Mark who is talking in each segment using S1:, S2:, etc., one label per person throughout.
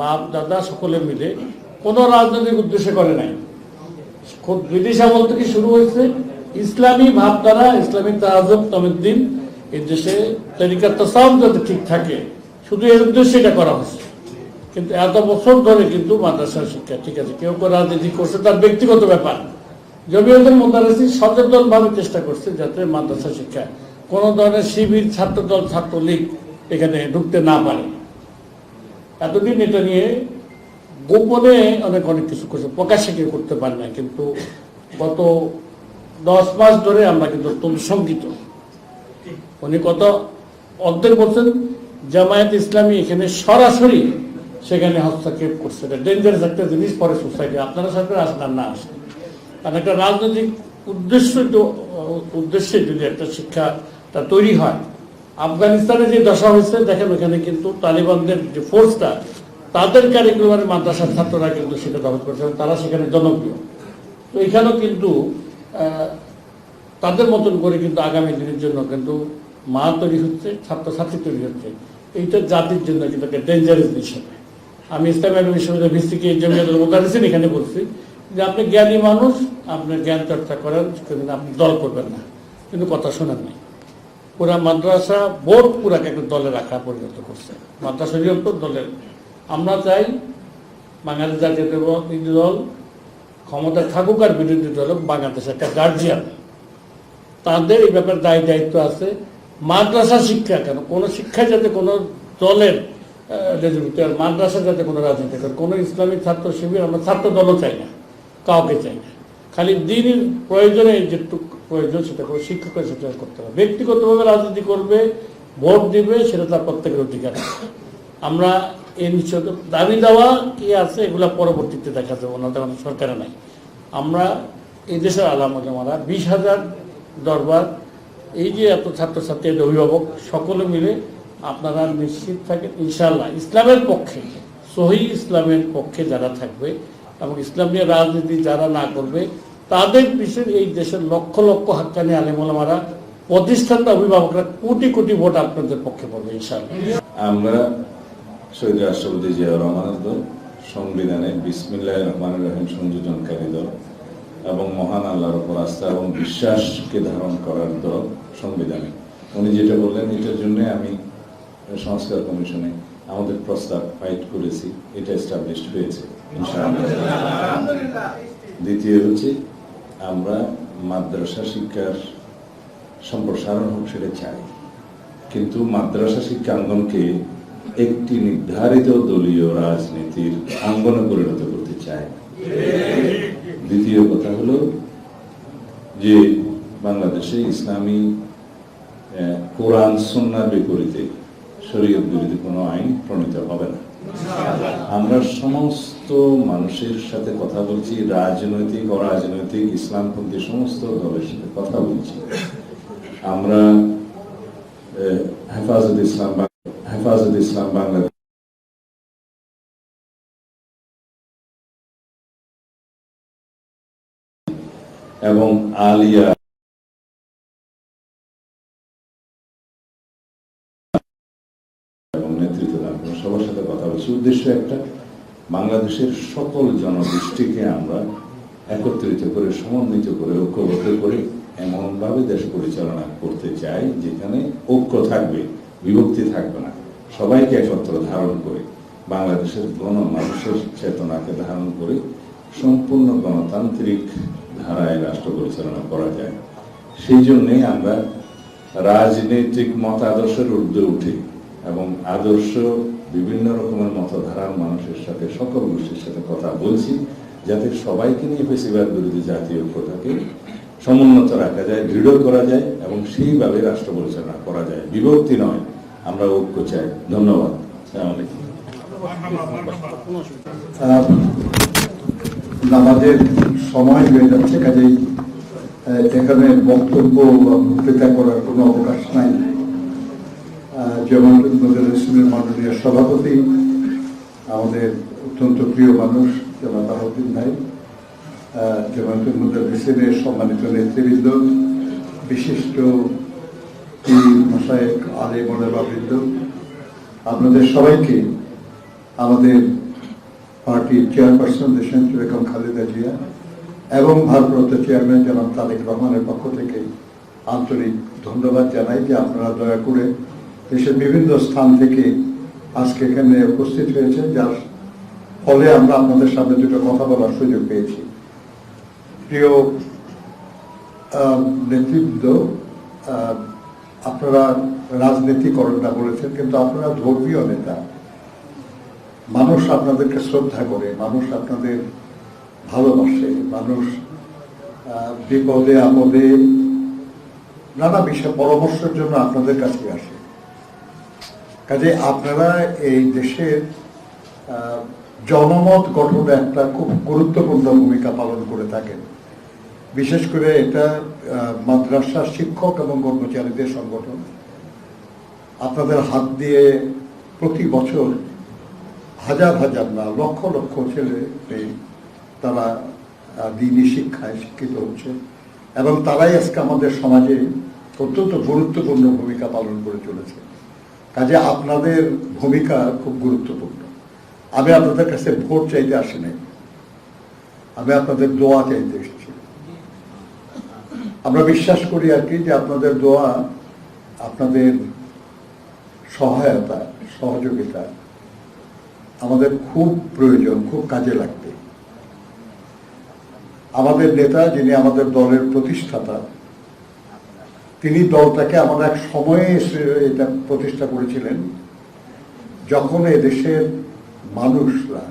S1: বাপ, দাদা সকলে মিলে কোনো রাজনৈতিক উদ্দেশ্যে করে নাই। খুব ব্রিটিশ আমল থেকে শুরু হয়েছে। ইসলামী ভাবধারা ইসলামী তাজব তমিদ্দিন এই দেশে তরিকার তাসাম যাতে ঠিক থাকে, শুধু এর উদ্দেশ্যে এটা করা হচ্ছে। কিন্তু এত বছর ধরে কিন্তু মাদ্রাসার শিক্ষা ঠিক আছে, কেউ কেউ রাজনীতি করছে, তার ব্যক্তিগত ব্যাপার। জমিয়তের মোদারেসি সচেতন ভাবে চেষ্টা করছে যাতে মাদ্রাসা শিক্ষা কোন ধরনের শিবির, ছাত্রদল, ছাত্রলীগ এখানে ঢুকতে না পারে। এতদিন এটা নিয়ে গোপনে অনেক অনেক কিছু করছে প্রকাশ্যে কেউ করতে পারে না কিন্তু গত দশ মাস ধরে আমরা কিন্তু অত্যন্ত শঙ্কিত উনি কত অর্ধেক বলছেন, জামায়াত ইসলামী এখানে সরাসরি সেখানে হস্তক্ষেপ করছে। এটা ডেঞ্জারাস একটা জিনিস পরে সোসাইটি আপনারা সরকার আর না আসেন। কারণ একটা রাজনৈতিক উদ্দেশ্য উদ্দেশ্যে যদি একটা শিক্ষাটা তৈরি হয় আফগানিস্তানে যে দশা হয়েছে, দেখেন ওখানে কিন্তু তালিবানদের যে ফোর্সটা তাদের কারিকুলামের মাদ্রাসার ছাত্ররা কিন্তু সেটা দখল করছে তারা সেখানে জনপ্রিয়। তো এখানেও কিন্তু তাদের মতন করে কিন্তু আগামী দিনের জন্য কিন্তু মা তৈরি হচ্ছে, ছাত্রছাত্রী তৈরি হচ্ছে। এইটা জাতির জন্য কিন্তু একটা ডেঞ্জারাস বিষয়। আমি ইসলামী বিশ্ববিদ্যালয় ভিত্তিকে মোদারিসিন এখানে বলছি যে আপনি জ্ঞানী মানুষ, আপনার জ্ঞান চর্চা করেন আপনি দল করবেন না। কিন্তু কথা শোনেন নাই। পুরা মাদ্রাসা বোর্ড পুরাকে একটা দলে রাখা পরিণত করছে। মাদ্রাসা তো দলের। আমরা চাই বাঙালি জাতীয় দল ক্ষমতা থাকুক আর বিরোধী দল বাংলাদেশ একটা গার্জিয়ান তাদের এই ব্যাপারে দায়ী দায়িত্ব আছে। মাদ্রাসা শিক্ষা কেন? কোনো শিক্ষায় যাতে কোনো দলের মাদ্রাসা যাতে কোনো রাজনীতি করে। কোনো ইসলামিক ছাত্র শিবির আমরা ছাত্র দলও চাই না। কাউকে চাই না। খালি দিনের প্রয়োজনে যেটুকু প্রয়োজন সেটা করে শিক্ষকের সেটা করতে হবে। ব্যক্তিগতভাবে রাজনীতি করবে, ভোট দিবে, সেটা তার প্রত্যেকের অধিকার। আমরা এই নিশ্চয় দাবি দেওয়া কি আছে, এগুলা পরবর্তীতে দেখা যাবে, ওনাদের আমাদের সরকারে নাই। আমরা এই দেশের আলামা বিশ হাজার দরবার, এই যে এত ছাত্রছাত্রী, এদের অভিভাবক, সকলে মিলে আপনারা নিশ্চিত থাকেন ইনশাল্লাহ ইসলামের পক্ষে, সহি ইসলামের পক্ষে যারা থাকবে এবং ইসলাম নিয়ে রাজনীতি যারা না করবে তাদের পিছনে এই দেশের লক্ষ লক্ষ হাক্কানি আলেমারা প্রতিষ্ঠানটা অভিভাবকরা কোটি কোটি ভোট আপনাদের পক্ষে পড়বে
S2: আমরা শহীদ রাষ্ট্রপতি জিয়াউর রহমানের দল সংবিধানে বিসমিল্লাহ রহমান রহিম সংযোজনকারী দল এবং মহান আল্লাহর উপর আস্থা এবং বিশ্বাসকে ধারণ করার দল সংবিধানে। উনি যেটা বললেন এটার জন্য আমি সংস্কার কমিশনে আমাদের প্রস্তাব ফাইট করেছি এটা এস্টাবলিশ হয়েছে দ্বিতীয় হচ্ছে আমরা মাদ্রাসা শিক্ষার সম্প্রসারণ হোক সেটা চাই। কিন্তু মাদ্রাসা শিক্ষাঙ্গনকে একটি নির্ধারিত দলীয় রাজনীতির অঙ্গনে পরিণত করতে চায় দ্বিতীয় কথা হলো যে বাংলাদেশে ইসলামী কোরআন সন্ন্যার বিপরীতে শরীয়ত বিরোধী কোনো আইন প্রণীত হবে না। আমরা সমস্ত মানুষের সাথে কথা বলছি, রাজনৈতিক, অরাজনৈতিক, ইসলামপন্থী, সমস্ত দলের সাথে কথা বলছি। আমরা হেফাজত ইসলাম হেফাজত ইসলাম বাংলাদেশ এবং আলিয়া এবং নেতৃত্ব দান সবার সাথে কথা বলছি। উদ্দেশ্য একটা বাংলাদেশের সকল জনগোষ্ঠীকে আমরা একত্রিত করে, সমন্বিত করে, ঐক্যবদ্ধ করে এমনভাবে দেশ পরিচালনা করতে চাই, যেখানে ঐক্য থাকবে, বিভক্তি থাকবে না। সবাইকে একত্র ধারণ করে, বাংলাদেশের গণ মানুষের চেতনাকে ধারণ করে সম্পূর্ণ গণতান্ত্রিক ধারায় রাষ্ট্র পরিচালনা করা যায়। সেই জন্যেই আমরা রাজনৈতিক মতাদর্শের ঊর্ধ্বে উঠে এবং আদর্শ বিভিন্ন রকমের মতধারার মানুষের সাথে, সকল গোষ্ঠীর সাথে কথা বলছি, যাতে সবাইকে নিয়ে বেশিরভাগ বিরোধী জাতীয় ঐক্যটাকে সমুন্নত রাখা যায়, দৃঢ় করা যায় এবং সেইভাবে রাষ্ট্র পরিচালনা করা যায়। বিভক্তি নয়, আমরা ঐক্য চাই। ধন্যবাদ।
S3: নামাজের সময় হয়ে যাচ্ছে, কাজেই এখানে বক্তব্য বা বক্তৃতা করার কোনো অবকাশ নাই। যেমন ইসলামের মাননীয় সভাপতি, আমাদের অত্যন্ত প্রিয় মানুষ, জনাব বাহাউদ্দিন ভাই জামাতুল মুদারিসিনের সম্মানিত নেতৃবৃন্দ, বিশিষ্ট মশায়েক আলে মনোবাবৃন্দ আপনাদের সবাইকে আমাদের পার্টির চেয়ারপারসন দেশনেত্রী বেগম খালেদা জিয়া এবং ভারপ্রাপ্ত চেয়ারম্যান জনাব তারেক রহমানের পক্ষ থেকে আন্তরিক ধন্যবাদ জানাই যে আপনারা দয়া করে দেশের বিভিন্ন স্থান থেকে আজকে এখানে উপস্থিত হয়েছে যার ফলে আমরা আপনাদের সামনে দুটো কথা বলার সুযোগ পেয়েছি। প্রিয় আহ, আপনারা রাজনীতি করেন না বলেছেন কিন্তু আপনারা ধর্মীয় নেতা। মানুষ আপনাদেরকে শ্রদ্ধা করে মানুষ আপনাদের ভালোবাসে মানুষ বিপদে আপদে নানা বিষয়ে পরামর্শের জন্য আপনাদের কাছে আসে। কাজে আপনারা এই দেশের জনমত গঠনে একটা খুব গুরুত্বপূর্ণ ভূমিকা পালন করে থাকেন। বিশেষ করে এটা আহ, মাদ্রাসার শিক্ষক এবং কর্মচারীদের সংগঠন। আপনাদের হাত দিয়ে প্রতি বছর হাজার হাজার না লক্ষ লক্ষ ছেলে মেয়ে তারা আহ, দিনী শিক্ষায় শিক্ষিত হচ্ছে এবং তারাই আজকে আমাদের সমাজে অত্যন্ত গুরুত্বপূর্ণ ভূমিকা পালন করে চলেছে। কাজে আপনাদের ভূমিকা খুব গুরুত্বপূর্ণ। আমি আপনাদের কাছে ভোট চাইতে আসি নাই। আমি আপনাদের দোয়া চাইতে এসেছি। আমরা বিশ্বাস করি আর কি যে আপনাদের দোয়া, আপনাদের সহায়তা, সহযোগিতা আমাদের খুব প্রয়োজন, খুব কাজে লাগবে। আমাদের নেতা যিনি আমাদের দলের প্রতিষ্ঠাতা তিনি দলটাকে আমার এক সময়ে এসে এটা প্রতিষ্ঠা করেছিলেন যখন দেশের মানুষরা,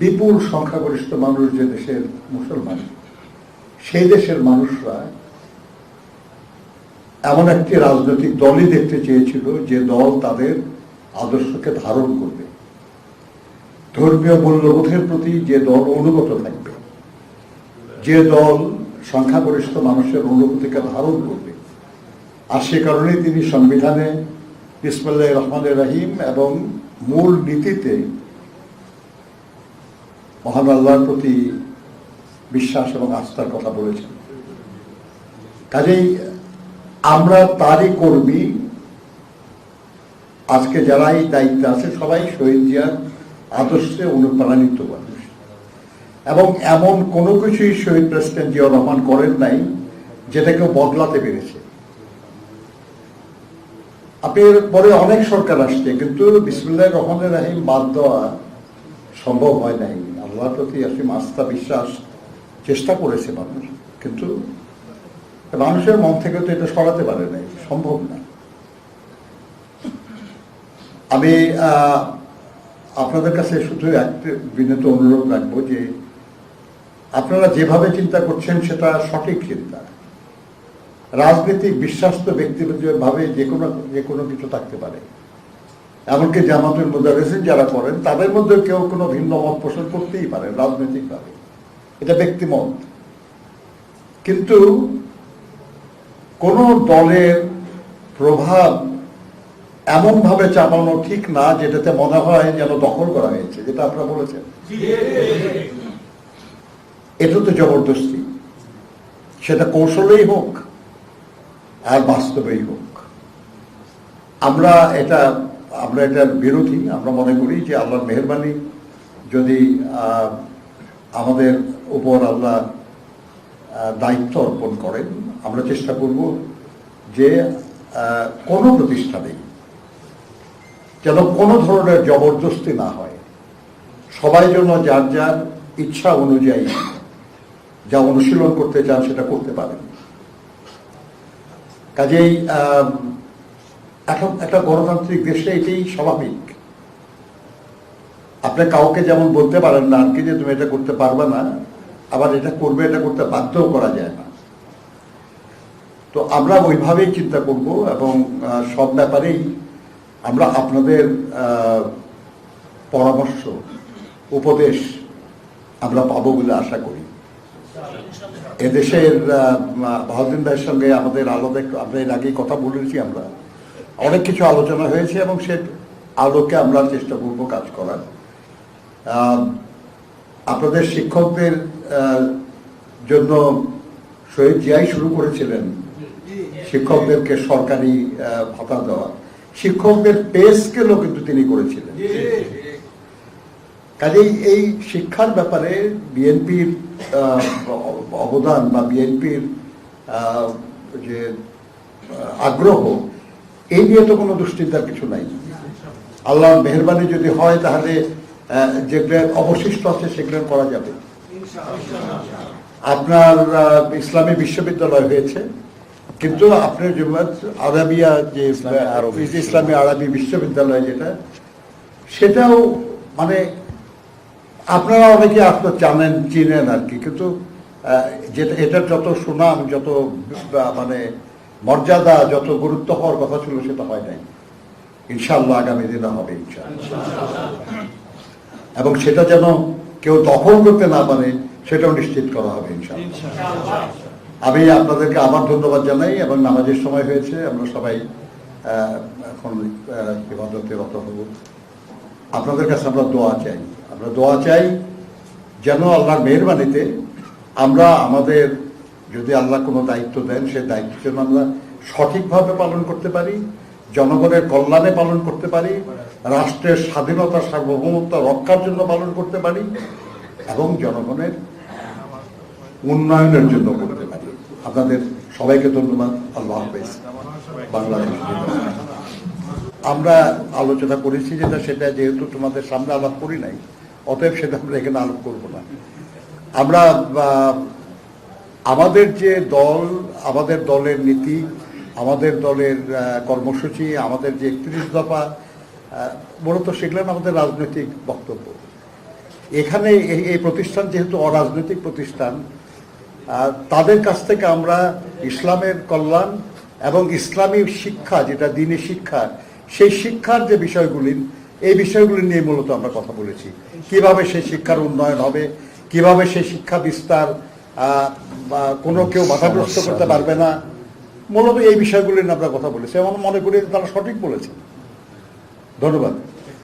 S3: বিপুল সংখ্যাগরিষ্ঠ মানুষ যে দেশের মুসলমান, সেই দেশের মানুষরা এমন একটি রাজনৈতিক দলই দেখতে চেয়েছিল যে দল তাদের আদর্শকে ধারণ করবে। ধর্মীয় মূল্যবোধের প্রতি যে দল অনুগত থাকবে, যে দল সংখ্যাগরিষ্ঠ মানুষের অনুভূতিকে ধারণ করবে। আর সে কারণে তিনি সংবিধানে ইসমুল্লাহ রহমানের রাহিম এবং মূল নীতিতে মহান আল্লাহর প্রতি বিশ্বাস এবং আস্থার কথা বলেছেন। কাজেই আমরা তারই কর্মী। আজকে যারা এই দায়িত্বে আছে, সবাই শহীদ জিয়ার আদর্শে অনুপ্রাণিত মানুষ এবং এমন কোনো কিছুই শহীদ প্রেসিডেন্ট জিয়া রহমান করেন নাই, যেটাকে বদলাতে পেরেছে। আপনি পরে অনেক সরকার আসছে, কিন্তু বিসমুল্লাহ রহমানের রাহিম বাদ দেওয়া সম্ভব হয় নাই। আল্লাহর প্রতি আসলে আস্থা, বিশ্বাস, চেষ্টা করেছে মানুষ, কিন্তু মানুষের মন থেকে তো এটা সরাতে পারে নাই, সম্ভব না। আমি আপনাদের কাছে শুধু একটা বিনীত অনুরোধ রাখব যে আপনারা যেভাবে চিন্তা করছেন, সেটা সঠিক চিন্তা। রাজনৈতিক বিশ্বাস্ত ব্যক্তিভাবে যে কোনো যে কোনো কিছু থাকতে পারে। এমনকি জামাতুল মুদারেসিন যারা করেন, তাদের মধ্যে কেউ কোনো ভিন্ন মত পোষণ করতেই পারে রাজনৈতিকভাবে। এটা ব্যক্তিমত। কিন্তু কোন দলের প্রভাব এমনভাবে চাপানো ঠিক না, যেটাতে মনে হয় যেন দখল করা হয়েছে, যেটা আপনারা বলেছেন। এটা তো জবরদস্তি। সেটা কৌশলেই হোক আর বাস্তবেই হোক। আমরা এটা, আমরা এটার বিরোধী, আমরা মনে করি যে আল্লাহর মেহরবানি যদি আমাদের উপর আল্লাহ দায়িত্ব অর্পণ করেন, আমরা চেষ্টা করব যে কোনো প্রতিষ্ঠানে যেন কোনো ধরনের জবরদস্তি না হয়। সবাই যেন যার যার ইচ্ছা অনুযায়ী যা অনুশীলন করতে চান সেটা করতে পারেন। কাজেই এখন একটা গণতান্ত্রিক দেশে এটাই স্বাভাবিক। আপনি কাউকে যেমন বলতে পারেন না আর কি যে তুমি এটা করতে পারবে না, আবার এটা করবে, এটা করতে বাধ্যও করা যায় না। তো আমরা ওইভাবেই চিন্তা করব এবং সব ব্যাপারেই আমরা আপনাদের পরামর্শ, উপদেশ আমরা পাবো বলে আশা করি। এদেশের বাহাদুর ভাইয়ের সঙ্গে আমাদের আলাদা আমরা এর আগেই কথা বলেছি আমরা। অনেক কিছু আলোচনা হয়েছে এবং সে আলোকে আমরা চেষ্টা করব কাজ করার। আপনাদের শিক্ষকদের জন্য শহীদ জিয়াই শুরু করেছিলেন শিক্ষকদেরকে সরকারি ভাতা দেওয়া। শিক্ষকদের পে স্কেলও কিন্তু তিনি করেছিলেন। কাজেই এই শিক্ষার ব্যাপারে বিএনপির অবদান বা বিএনপির যে আগ্রহ এই নিয়ে তো কোনো দুশ্চিন্তার কিছু নাই। আল্লাহর মেহরবানি যদি হয় তাহলে যেগুলো অবশিষ্ট আছে সেগুলো করা যাবে। আপনার ইসলামী বিশ্ববিদ্যালয় হয়েছে কিন্তু আপনার যে আরবিয়া যে ইসলামী আরবি বিশ্ববিদ্যালয় যেটা সেটাও মানে আপনারা অনেকে আপনার জানেন চিনেন আর কি কিন্তু যেটা এটার যত সুনাম যত মানে মর্যাদা যত গুরুত্ব হওয়ার কথা ছিল সেটা হয় নাই। ইনশাল্লাহ আগামী দিনে হবে এবং সেটা যেন কেউ দখল করতে না পারে সেটাও নিশ্চিত করা হবে ইনশাল্লাহ আমি আপনাদেরকে আবার ধন্যবাদ জানাই এবং নামাজের সময় হয়েছে আমরা সবাই আহ, এখন ইবাদতে রত হব। আপনাদের কাছে আমরা দোয়া চাই। আমরা দোয়া চাই যেন আল্লাহর মেহরবানিতে আমরা আমাদের যদি আল্লাহ কোনো দায়িত্ব দেন সে দায়িত্ব যেন আমরা সঠিকভাবে পালন করতে পারি, জনগণের কল্যাণে পালন করতে পারি, রাষ্ট্রের স্বাধীনতা সার্বভৌমত্ব রক্ষার জন্য পালন করতে পারি এবং জনগণের উন্নয়নের জন্য করতে পারি। আপনাদের সবাইকে ধন্যবাদ। আল্লাহ হাফেজ। বাংলাদেশ আমরা আলোচনা করেছি যেটা, সেটা যেহেতু তোমাদের সামনে আলাপ করি নাই অতএব সেটা আমরা এখানে আলোপ করব না। আমরা আমাদের যে দল, আমাদের দলের নীতি, আমাদের দলের কর্মসূচি, আমাদের যে একত্রিশ দফা মূলত সেগুলো আমাদের রাজনৈতিক বক্তব্য। এখানে এই- প্রতিষ্ঠান যেহেতু অরাজনৈতিক প্রতিষ্ঠান তাদের কাছ থেকে আমরা ইসলামের কল্যাণ এবং ইসলামী শিক্ষা, যেটা দিনী শিক্ষা, সেই শিক্ষার যে বিষয়গুলি এই বিষয়গুলি নিয়ে মূলত আমরা কথা বলেছি। কীভাবে সেই শিক্ষার উন্নয়ন হবে? কীভাবে সেই শিক্ষা বিস্তার কোনো কেউ বাধাগ্রস্ত করতে পারবে না? মূলত এই বিষয়গুলি নিয়ে আমরা কথা বলেছি এবং মনে করি তারা সঠিক বলেছে। ধন্যবাদ।